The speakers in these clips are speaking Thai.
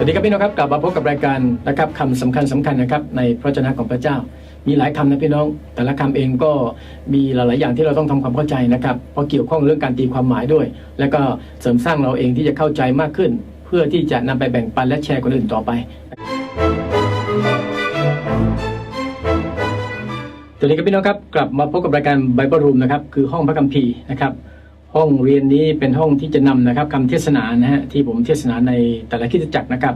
สวัสดีครับพี่น้องครับกลับมาพบกับรายการนะครับคำสำคัญสำคัญนะครับ ในพระเจ้าของพระเจ้า มีหลายคำนะพี่น้อง แต่ละคำเองก็มีหลาย ๆ อย่างที่เราต้องทำความเข้าใจนะครับเพราะเกี่ยวข้องเรื่องการตีความหมายด้วย แล้วก็เสริมสร้างเราเองที่จะเข้าใจมากขึ้น เพื่อที่จะนำไปแบ่งปันและแชร์คนอื่นต่อไปสวัสดีครับพี่น้องครับกลับมาพบกับรายการ Bible Room นะครับคือห้องพระคัมภีร์นะครับ ห้องเรียนนี้เป็นห้องที่จะนำนะครับคำเทศนานะฮะที่ผมเทศนาในแต่ละคิดจักรนะครับ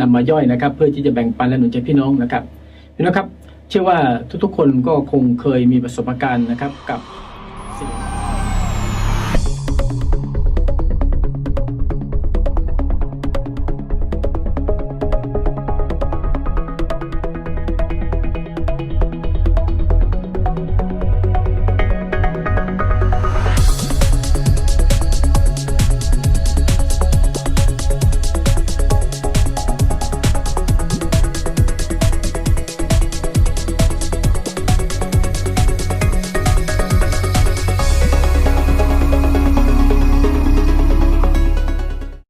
นำมาย่อยนะครับ เพื่อที่จะแบ่งปันและหนุนใจพี่น้องนะครับพี่น้องครับ เชื่อว่าทุกๆคนก็คงเคยมีประสบการณ์นะครับกับ